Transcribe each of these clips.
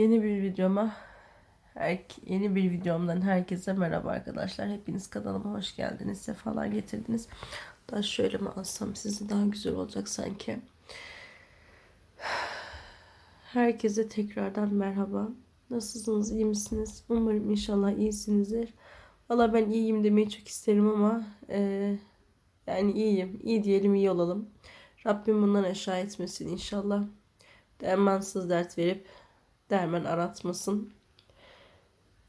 Yeni bir videoma yeni bir videomdan herkese merhaba arkadaşlar. Hepiniz kanalıma hoş geldiniz. Sefalar getirdiniz. Daha şöyle mi alsam sizi daha güzel olacak sanki. Herkese tekrardan merhaba. Nasılsınız? iyi misiniz? Umarım inşallah iyisinizdir. Valla ben iyiyim demeyi çok isterim ama e, yani iyiyim. İyi diyelim iyi olalım. Rabbim bundan aşağı etmesin inşallah. Dermansız dert verip derman aratmasın.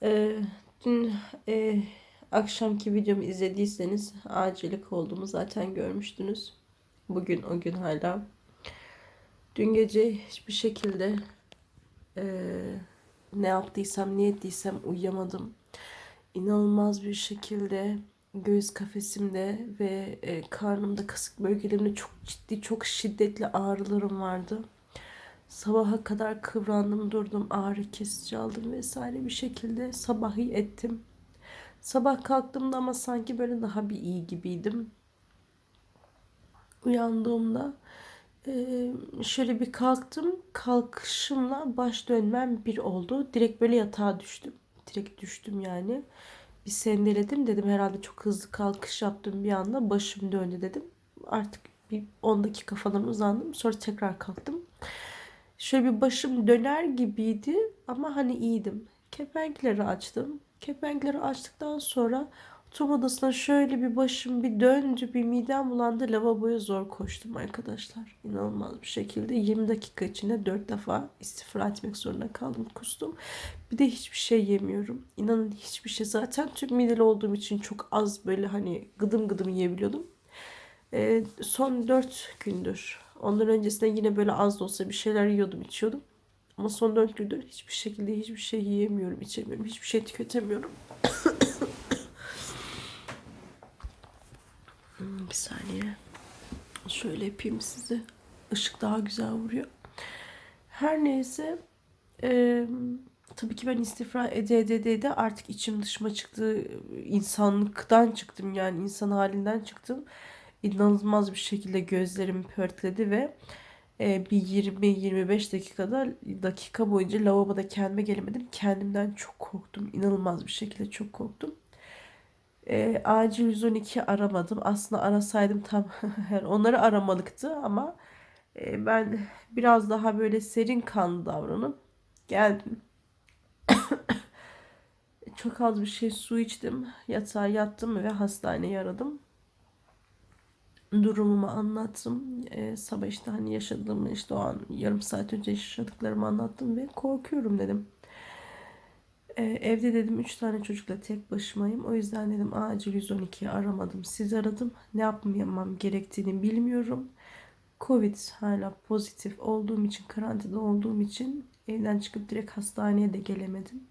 Ee, dün e, akşamki videomu izlediyseniz acilik olduğumu zaten görmüştünüz. Bugün o gün hala. Dün gece hiçbir şekilde e, ne yaptıysam, ne ettiysem uyuyamadım. İnanılmaz bir şekilde göğüs kafesimde ve e, karnımda kasık bölgelerimde çok ciddi, çok şiddetli ağrılarım vardı. Sabaha kadar kıvrandım durdum ağrı kesici aldım vesaire bir şekilde sabahı ettim. Sabah kalktığımda ama sanki böyle daha bir iyi gibiydim. Uyandığımda şöyle bir kalktım. Kalkışımla baş dönmem bir oldu. Direkt böyle yatağa düştüm. Direkt düştüm yani. Bir sendeledim dedim herhalde çok hızlı kalkış yaptım bir anda. Başım döndü dedim. Artık bir 10 dakika falan uzandım. Sonra tekrar kalktım. Şöyle bir başım döner gibiydi ama hani iyiydim. Kepenkleri açtım. Kepenkleri açtıktan sonra oturma odasına şöyle bir başım bir döndü, bir midem bulandı. Lavaboya zor koştum arkadaşlar. İnanılmaz bir şekilde 20 dakika içinde 4 defa istifra etmek zorunda kaldım. Kustum. Bir de hiçbir şey yemiyorum. İnanın hiçbir şey. Zaten tüm mideli olduğum için çok az böyle hani gıdım gıdım yiyebiliyordum. Ee, son 4 gündür Ondan öncesinde yine böyle az da olsa bir şeyler yiyordum, içiyordum. Ama son dört gündür hiçbir şekilde hiçbir şey yiyemiyorum, içemiyorum, hiçbir şey tüketemiyorum. Bir saniye. Şöyle yapayım size. Işık daha güzel vuruyor. Her neyse. E, tabii ki ben istifra ede ede ede artık içim dışıma çıktı. insanlıktan çıktım yani insan halinden çıktım inanılmaz bir şekilde gözlerim pörtledi ve e, bir 20-25 dakikada dakika boyunca lavaboda kendime gelemedim. Kendimden çok korktum. İnanılmaz bir şekilde çok korktum. E, acil 112 aramadım. Aslında arasaydım tam onları aramalıktı ama e, ben biraz daha böyle serin kanlı davranıp geldim. çok az bir şey su içtim. Yatağa yattım ve hastaneye aradım durumumu anlattım. Ee, sabah işte hani yaşadığımı işte o an yarım saat önce yaşadıklarımı anlattım ve korkuyorum dedim. Ee, evde dedim 3 tane çocukla tek başımayım. O yüzden dedim acil 112'yi aramadım. Siz aradım. Ne yapmam gerektiğini bilmiyorum. Covid hala pozitif olduğum için, karantinada olduğum için evden çıkıp direkt hastaneye de gelemedim.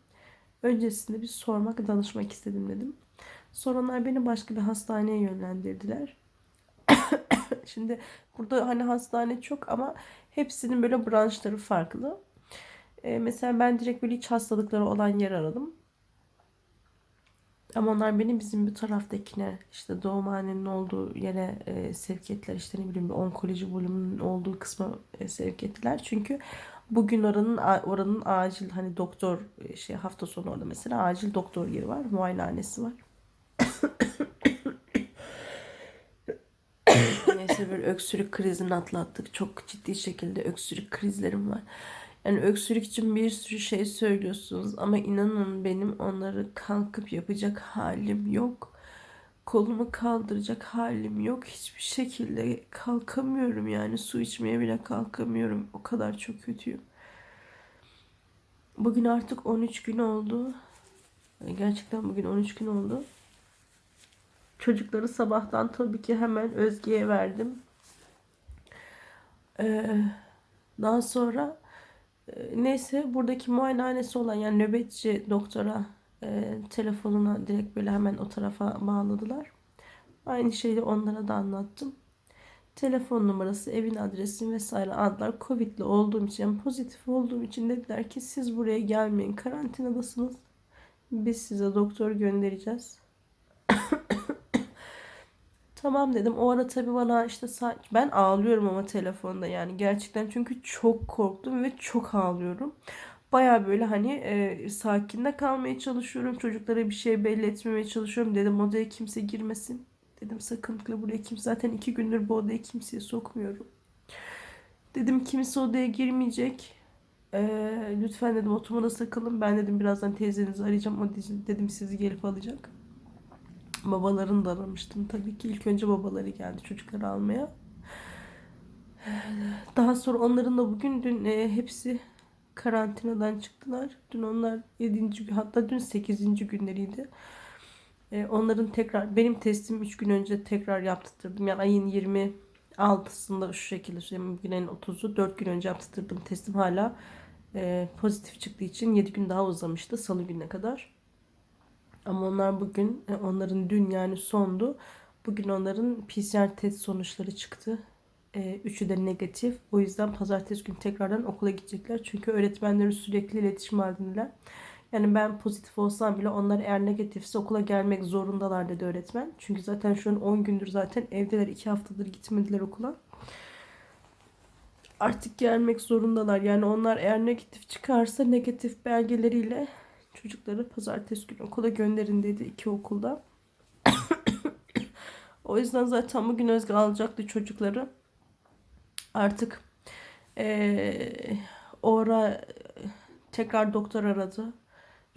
Öncesinde bir sormak, danışmak istedim dedim. Sonra beni başka bir hastaneye yönlendirdiler. Şimdi burada hani hastane çok ama hepsinin böyle branşları farklı. Ee, mesela ben direkt böyle iç hastalıkları olan yer aradım. Ama onlar beni bizim bu taraftakine işte doğumhanenin olduğu yere e, sevk ettiler. İşte ne bileyim onkoloji bölümünün olduğu kısma e, sevk ettiler. Çünkü bugün oranın oranın acil hani doktor e, şey hafta sonu orada mesela acil doktor yeri var. Muayenehanesi var. Neyse bir öksürük krizini atlattık. Çok ciddi şekilde öksürük krizlerim var. Yani öksürük için bir sürü şey söylüyorsunuz ama inanın benim onları kalkıp yapacak halim yok. Kolumu kaldıracak halim yok. Hiçbir şekilde kalkamıyorum yani su içmeye bile kalkamıyorum. O kadar çok kötüyüm. Bugün artık 13 gün oldu. Gerçekten bugün 13 gün oldu. Çocukları sabahtan tabii ki hemen Özge'ye verdim. Ee, daha sonra e, neyse buradaki muayenehanesi olan yani nöbetçi doktora e, telefonuna direkt böyle hemen o tarafa bağladılar. Aynı şeyi onlara da anlattım. Telefon numarası, evin adresi vesaire aldılar. Covid'li olduğum için, yani pozitif olduğum için dediler ki siz buraya gelmeyin. Karantinadasınız. Biz size doktor göndereceğiz. Tamam dedim. O ara tabii bana işte ben ağlıyorum ama telefonda yani gerçekten çünkü çok korktum ve çok ağlıyorum. Baya böyle hani e, sakinde kalmaya çalışıyorum. Çocuklara bir şey belli etmemeye çalışıyorum. Dedim odaya kimse girmesin. Dedim sakınlıkla buraya kimse zaten iki gündür bu odaya kimseyi sokmuyorum. Dedim kimse odaya girmeyecek. Ee, lütfen dedim oturmada sakılın. Ben dedim birazdan teyzenizi arayacağım. O dedim sizi gelip alacak. Babalarını da aramıştım tabii ki. İlk önce babaları geldi çocukları almaya. Daha sonra onların da bugün dün e, hepsi karantinadan çıktılar. Dün onlar 7. hatta dün 8. günleriydi. E, onların tekrar benim testim 3 gün önce tekrar yaptırdım. Yani ayın 26'sında şu şekilde söyleyeyim. Bugün ayın 30'u 4 gün önce yaptırdım testim hala e, pozitif çıktığı için 7 gün daha uzamıştı salı gününe kadar. Ama onlar bugün e, onların dün yani sondu. Bugün onların PCR test sonuçları çıktı. E, üçü de negatif. O yüzden pazartesi günü tekrardan okula gidecekler. Çünkü öğretmenleri sürekli iletişim halindeler. Yani ben pozitif olsam bile onlar eğer negatifse okula gelmek zorundalar dedi öğretmen. Çünkü zaten şu an 10 gündür zaten evdeler. 2 haftadır gitmediler okula. Artık gelmek zorundalar. Yani onlar eğer negatif çıkarsa negatif belgeleriyle çocukları pazartesi günü okula gönderin dedi iki okulda. o yüzden zaten bugün Özge alacaktı çocukları. Artık ee, o ara tekrar doktor aradı.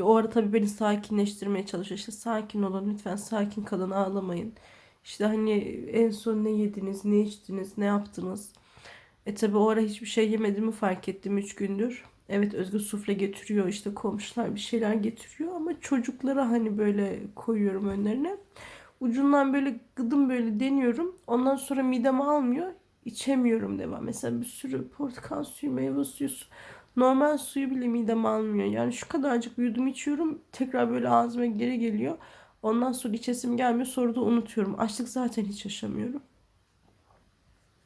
O ara tabii beni sakinleştirmeye çalışıyor. İşte sakin olun lütfen sakin kalın ağlamayın. İşte hani en son ne yediniz, ne içtiniz, ne yaptınız? E tabii o ara hiçbir şey yemediğimi fark ettim 3 gündür. Evet Özgür sufle getiriyor işte komşular bir şeyler getiriyor ama çocuklara hani böyle koyuyorum önlerine. Ucundan böyle gıdım böyle deniyorum. Ondan sonra midem almıyor. İçemiyorum devam. Mesela bir sürü portakal suyu, meyve suyu, normal suyu bile midem almıyor. Yani şu kadarcık yudum içiyorum. Tekrar böyle ağzıma geri geliyor. Ondan sonra içesim gelmiyor. Sonra da unutuyorum. Açlık zaten hiç yaşamıyorum.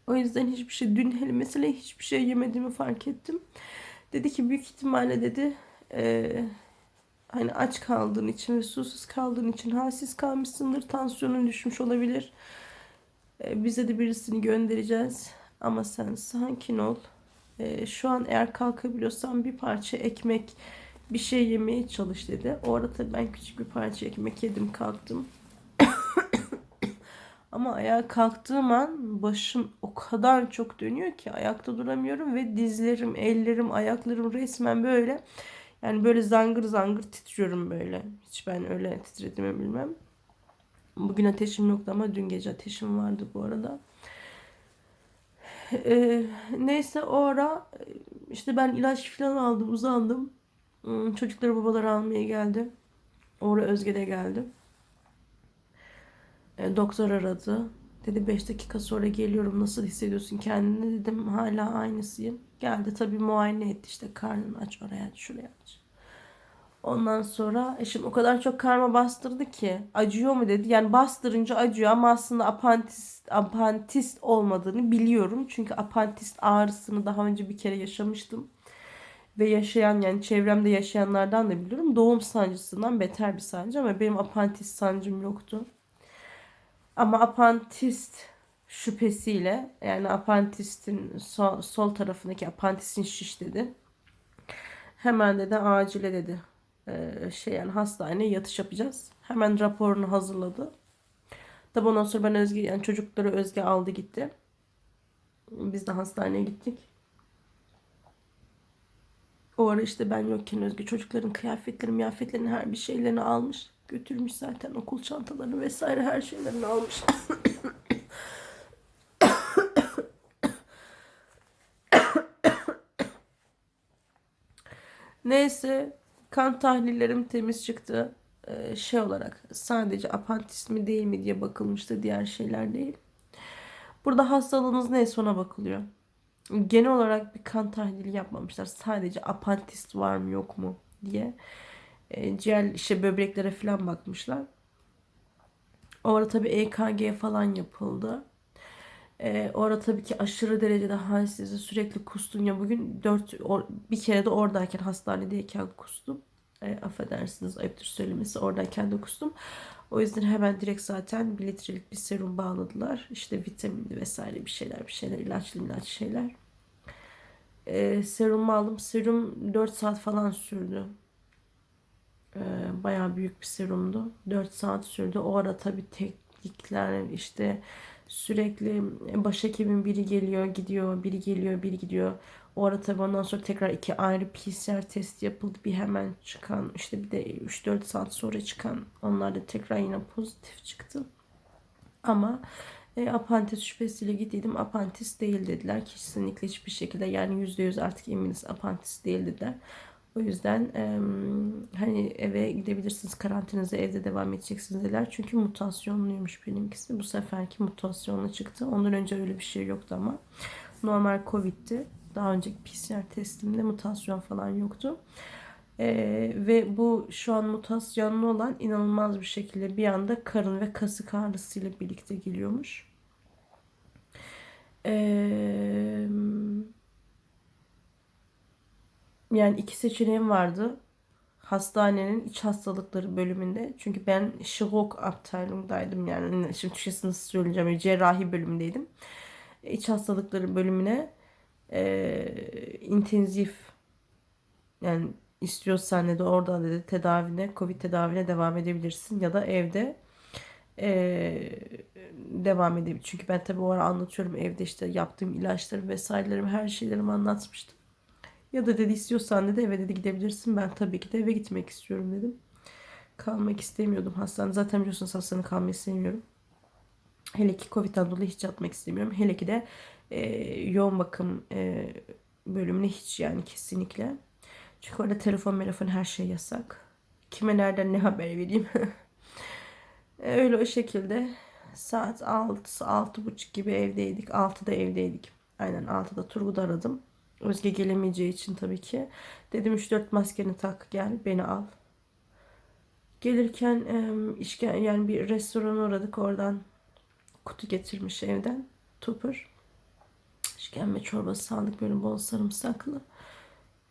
O yüzden hiçbir şey dün hele mesela hiçbir şey yemediğimi fark ettim. Dedi ki büyük ihtimalle dedi e, hani aç kaldığın için ve susuz kaldığın için halsiz kalmışsındır. Tansiyonun düşmüş olabilir. E, bize de birisini göndereceğiz. Ama sen sakin ol. E, şu an eğer kalkabiliyorsan bir parça ekmek bir şey yemeye çalış dedi. O arada ben küçük bir parça ekmek yedim kalktım. Ama ayağa kalktığım an başım o kadar çok dönüyor ki ayakta duramıyorum ve dizlerim, ellerim, ayaklarım resmen böyle yani böyle zangır zangır titriyorum böyle. Hiç ben öyle titrediğimi bilmem. Bugün ateşim yoktu ama dün gece ateşim vardı bu arada. Ee, neyse o ara işte ben ilaç falan aldım uzandım. Hmm, çocukları babaları almaya geldi. Oraya Özge de geldi. E, doktor aradı. Dedi 5 dakika sonra geliyorum nasıl hissediyorsun kendini dedim hala aynısıyım. Geldi tabii muayene etti işte karnını aç oraya aç şuraya aç. Ondan sonra eşim o kadar çok karma bastırdı ki acıyor mu dedi. Yani bastırınca acıyor ama aslında apantist, apantist olmadığını biliyorum. Çünkü apantist ağrısını daha önce bir kere yaşamıştım. Ve yaşayan yani çevremde yaşayanlardan da biliyorum. Doğum sancısından beter bir sancı ama benim apantist sancım yoktu. Ama apantist şüphesiyle yani apantistin sol, sol tarafındaki apantistin şiş dedi. Hemen dedi acile dedi. Ee, şey yani hastaneye yatış yapacağız. Hemen raporunu hazırladı. Tabi ondan sonra ben Özge yani çocukları Özge aldı gitti. Biz de hastaneye gittik. O ara işte ben yokken Özge çocukların kıyafetlerini, miyafetlerini her bir şeylerini almış. Götürmüş zaten okul çantalarını vesaire her şeylerini almış. Neyse kan tahlillerim temiz çıktı. Ee, şey olarak sadece apantis mi değil mi diye bakılmıştı diğer şeyler değil. Burada hastalığınız neyse ona bakılıyor. Genel olarak bir kan tahlili yapmamışlar. Sadece apantist var mı yok mu diye e, ciğer işte böbreklere falan bakmışlar. O ara tabii EKG falan yapıldı. E, o ara tabii ki aşırı derecede halsizdi. Sürekli kustum ya bugün dört bir kere de oradayken hastanedeyken kustum. E, affedersiniz ayıptır söylemesi oradayken de kustum. O yüzden hemen direkt zaten bir litrelik bir serum bağladılar. İşte vitaminli vesaire bir şeyler bir şeyler ilaçlı ilaç şeyler. E, serumu aldım. Serum 4 saat falan sürdü. E, bayağı büyük bir serumdu. 4 saat sürdü. O ara tabii teknikler işte sürekli başhekimin biri geliyor gidiyor biri geliyor biri gidiyor. O ara tabii ondan sonra tekrar iki ayrı PCR test yapıldı. Bir hemen çıkan işte bir de 3-4 saat sonra çıkan onlar da tekrar yine pozitif çıktı. Ama e, apantis şüphesiyle gittiydim. Apantis değil dediler. Kesinlikle hiçbir şekilde yani %100 artık eminiz apantis değil dediler. O yüzden e, hani eve gidebilirsiniz karantinanıza evde devam edeceksiniz dediler. Çünkü mutasyonluymuş benimkisi. Bu seferki mutasyonlu çıktı. Ondan önce öyle bir şey yoktu ama. Normal Covid'ti. Daha önceki PCR testimde mutasyon falan yoktu. Ee, ve bu şu an mutasyonlu olan inanılmaz bir şekilde bir anda karın ve kasık ağrısıyla birlikte geliyormuş. Ee, yani iki seçeneğim vardı. Hastanenin iç hastalıkları bölümünde. Çünkü ben şirurg abteilung'daydım yani. Şimdi Türkçesini söyleyeceğim. Cerrahi bölümündeydim. İç hastalıkları bölümüne e, intensif yani istiyorsan dedi orada dedi tedavine, Covid tedavine devam edebilirsin ya da evde e, devam edebilir. Çünkü ben tabii o ara anlatıyorum evde işte yaptığım ilaçlarım vesairelerimi her şeylerimi anlatmıştım. Ya da dedi istiyorsan dedi eve dedi gidebilirsin. Ben tabii ki de eve gitmek istiyorum dedim. Kalmak istemiyordum hastanede. Zaten biliyorsunuz hastanede kalmayı sevmiyorum. Hele ki Covid'den dolayı hiç yatmak istemiyorum. Hele ki de e, yoğun bakım e, bölümüne hiç yani kesinlikle. Çünkü orada telefon, telefon her şey yasak. Kime nereden ne haber vereyim. e, öyle o şekilde saat 6, 6.30 gibi evdeydik. 6'da evdeydik. Aynen 6'da Turgut'u aradım. Özge gelemeyeceği için tabii ki. Dedim 3-4 maskeni tak gel beni al. Gelirken işken, yani bir restorana uğradık oradan kutu getirmiş evden. Tupur. İşkembe çorbası aldık böyle bol sarımsaklı.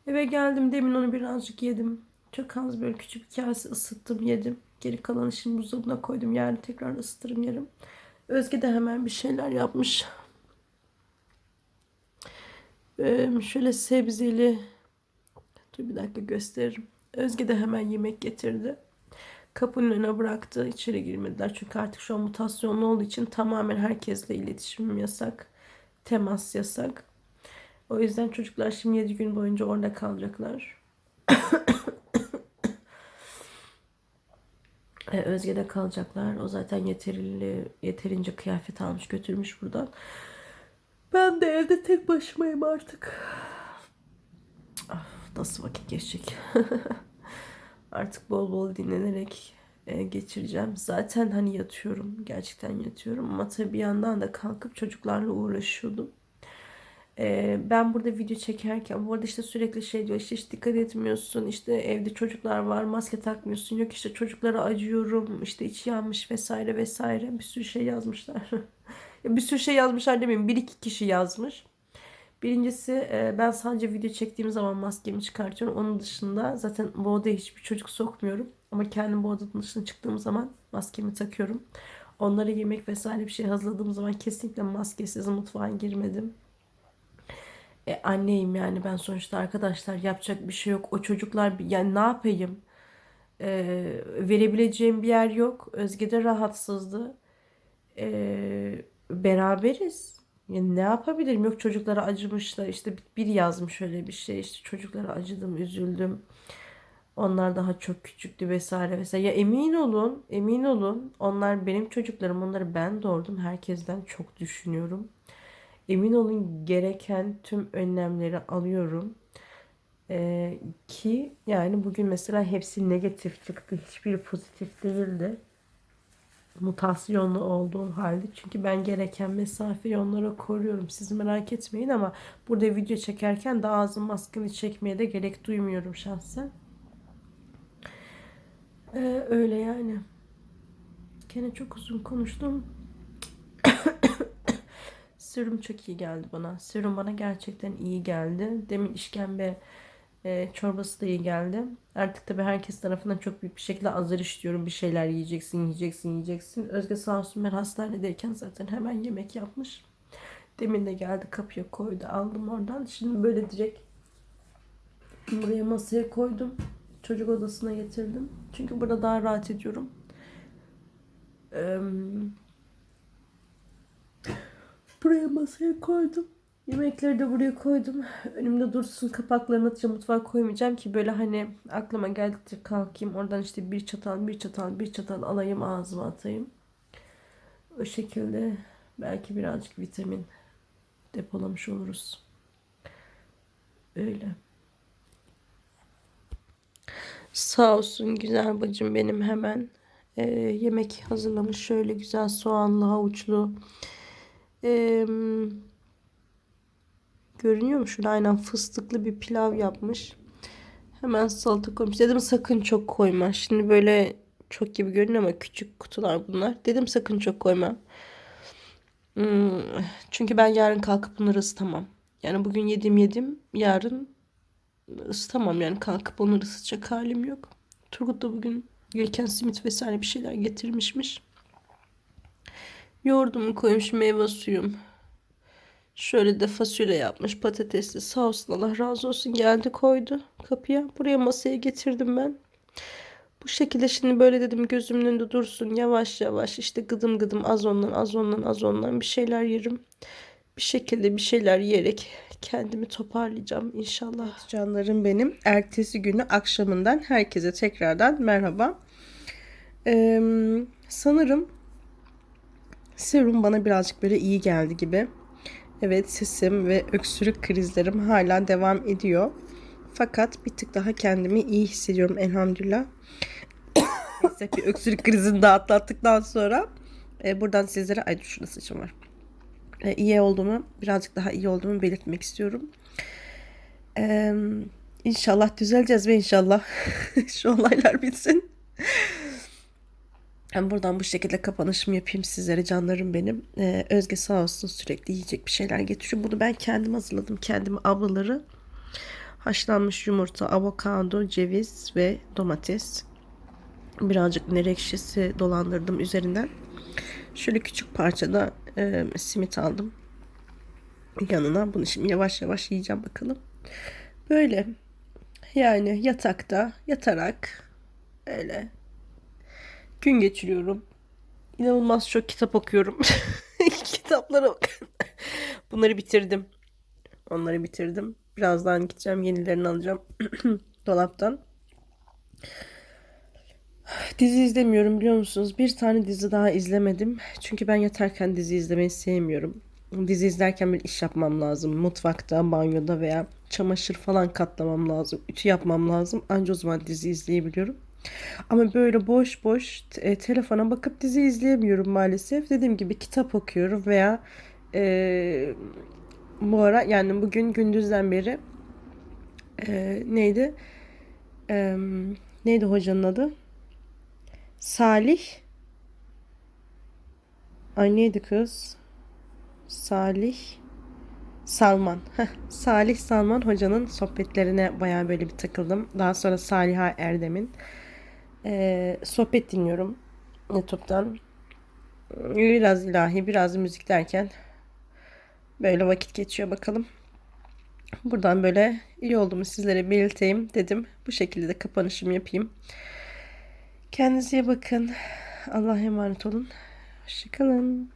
Eve geldim demin onu birazcık yedim. Çok az böyle küçük bir kase ısıttım yedim. Geri kalanı şimdi buzdolabına koydum. Yarın tekrar ısıtırım yerim. Özge de hemen bir şeyler yapmış. Ee, şöyle sebzeli dur bir dakika gösteririm. Özge de hemen yemek getirdi. Kapının önüne bıraktı. İçeri girmediler. Çünkü artık şu an mutasyonlu olduğu için tamamen herkesle iletişimim yasak. Temas yasak. O yüzden çocuklar şimdi 7 gün boyunca orada kalacaklar. e, Özge'de kalacaklar. O zaten yeterli, yeterince kıyafet almış götürmüş buradan. Ben de evde tek başımayım artık. Ah, nasıl vakit geçecek? artık bol bol dinlenerek e, geçireceğim. Zaten hani yatıyorum. Gerçekten yatıyorum. Ama tabii bir yandan da kalkıp çocuklarla uğraşıyordum. E, ben burada video çekerken bu arada işte sürekli şey diyor işte hiç dikkat etmiyorsun işte evde çocuklar var maske takmıyorsun yok işte çocuklara acıyorum işte içi yanmış vesaire vesaire bir sürü şey yazmışlar. bir sürü şey yazmışlar demeyeyim bir iki kişi yazmış. Birincisi e, ben sadece video çektiğim zaman maskemi çıkartıyorum. Onun dışında zaten bu odaya hiçbir çocuk sokmuyorum. Ama kendim bu odanın dışına çıktığım zaman maskemi takıyorum. Onlara yemek vesaire bir şey hazırladığım zaman kesinlikle maskesiz mutfağa girmedim. E, anneyim yani ben sonuçta arkadaşlar yapacak bir şey yok. O çocuklar yani ne yapayım? E, verebileceğim bir yer yok. Özge de rahatsızdı. E, beraberiz. Yani ne yapabilirim? Yok çocuklara acımışlar. İşte biri yazmış öyle bir şey. İşte çocuklara acıdım, üzüldüm. Onlar daha çok küçüktü vesaire vesaire. Ya emin olun, emin olun. Onlar benim çocuklarım. Onları ben doğurdum. Herkesten çok düşünüyorum. Emin olun gereken tüm önlemleri alıyorum. Ee, ki yani bugün mesela hepsi negatif çıktı. Hiçbiri pozitif değildi. Mutasyonlu olduğum halde. Çünkü ben gereken mesafeyi onlara koruyorum. Siz merak etmeyin ama burada video çekerken de ağzım maskeni çekmeye de gerek duymuyorum şahsen. Ee, öyle yani. Gene çok uzun konuştum. Serum çok iyi geldi bana. Serum bana gerçekten iyi geldi. Demin işkembe e, çorbası da iyi geldi. Artık tabii herkes tarafından çok büyük bir şekilde azar işliyorum. Bir şeyler yiyeceksin, yiyeceksin, yiyeceksin. Özge sağ olsun ben hastanedeyken zaten hemen yemek yapmış. Demin de geldi kapıya koydu. Aldım oradan. Şimdi böyle direkt buraya masaya koydum. Çocuk odasına getirdim. Çünkü burada daha rahat ediyorum. Buraya masaya koydum. Yemekleri de buraya koydum. Önümde dursun kapaklarını atacağım. Mutfağa koymayacağım ki böyle hani aklıma geldikçe kalkayım. Oradan işte bir çatal, bir çatal, bir çatal alayım ağzıma atayım. O şekilde belki birazcık vitamin depolamış oluruz. Öyle. Sağ olsun güzel bacım benim hemen e, yemek hazırlamış. Şöyle güzel soğanlı, havuçlu. E, görünüyor mu? Şurada aynen fıstıklı bir pilav yapmış. Hemen salata koymuş. Dedim sakın çok koyma. Şimdi böyle çok gibi görünüyor ama küçük kutular bunlar. Dedim sakın çok koyma. Hmm, çünkü ben yarın kalkıp bunları ısıtamam. Yani bugün yedim yedim. Yarın ısıtamam yani kalkıp onları ısıtacak halim yok. Turgut da bugün gelirken simit vesaire bir şeyler getirmişmiş. Yoğurdumu koymuş meyve suyum. Şöyle de fasulye yapmış patatesli sağ olsun Allah razı olsun geldi koydu kapıya. Buraya masaya getirdim ben. Bu şekilde şimdi böyle dedim gözümün önünde dursun yavaş yavaş işte gıdım gıdım az ondan az ondan az ondan bir şeyler yerim. Bir şekilde bir şeyler yiyerek kendimi toparlayacağım inşallah. Canlarım benim ertesi günü akşamından herkese tekrardan merhaba. Ee, sanırım serum bana birazcık böyle iyi geldi gibi. Evet sesim ve öksürük krizlerim hala devam ediyor. Fakat bir tık daha kendimi iyi hissediyorum elhamdülillah. Neyse bir öksürük krizini de atlattıktan sonra e, buradan sizlere ay şurada saçım var. E, iyi olduğumu birazcık daha iyi olduğumu belirtmek istiyorum. E, inşallah düzeleceğiz ve inşallah şu olaylar bitsin. Ben buradan bu şekilde kapanışımı yapayım sizlere canlarım benim. Ee, Özge sağ olsun sürekli yiyecek bir şeyler getiriyor. Bunu ben kendim hazırladım. Kendim ablaları. Haşlanmış yumurta, avokado, ceviz ve domates. Birazcık nar ekşisi dolandırdım üzerinden. Şöyle küçük parçada e, simit aldım. Yanına bunu şimdi yavaş yavaş yiyeceğim bakalım. Böyle yani yatakta yatarak öyle gün geçiriyorum. İnanılmaz çok kitap okuyorum. Kitaplara bakın. Bunları bitirdim. Onları bitirdim. Birazdan gideceğim yenilerini alacağım dolaptan. Dizi izlemiyorum biliyor musunuz? Bir tane dizi daha izlemedim. Çünkü ben yatarken dizi izlemeyi sevmiyorum. Dizi izlerken bir iş yapmam lazım. Mutfakta, banyoda veya çamaşır falan katlamam lazım. Ütü yapmam lazım. Anca o zaman dizi izleyebiliyorum. Ama böyle boş boş e, telefona bakıp dizi izleyemiyorum maalesef. Dediğim gibi kitap okuyorum veya e, bu ara yani bugün gündüzden beri e, neydi? E, neydi hocanın adı? Salih. Ay neydi kız? Salih. Salman. Heh, Salih Salman hocanın sohbetlerine baya böyle bir takıldım. Daha sonra Saliha Erdem'in e, sohbet dinliyorum YouTube'dan. Biraz ilahi, biraz müzik derken böyle vakit geçiyor bakalım. Buradan böyle iyi olduğumu sizlere belirteyim dedim. Bu şekilde de kapanışımı yapayım. Kendinize bakın. Allah'a emanet olun. Hoşçakalın.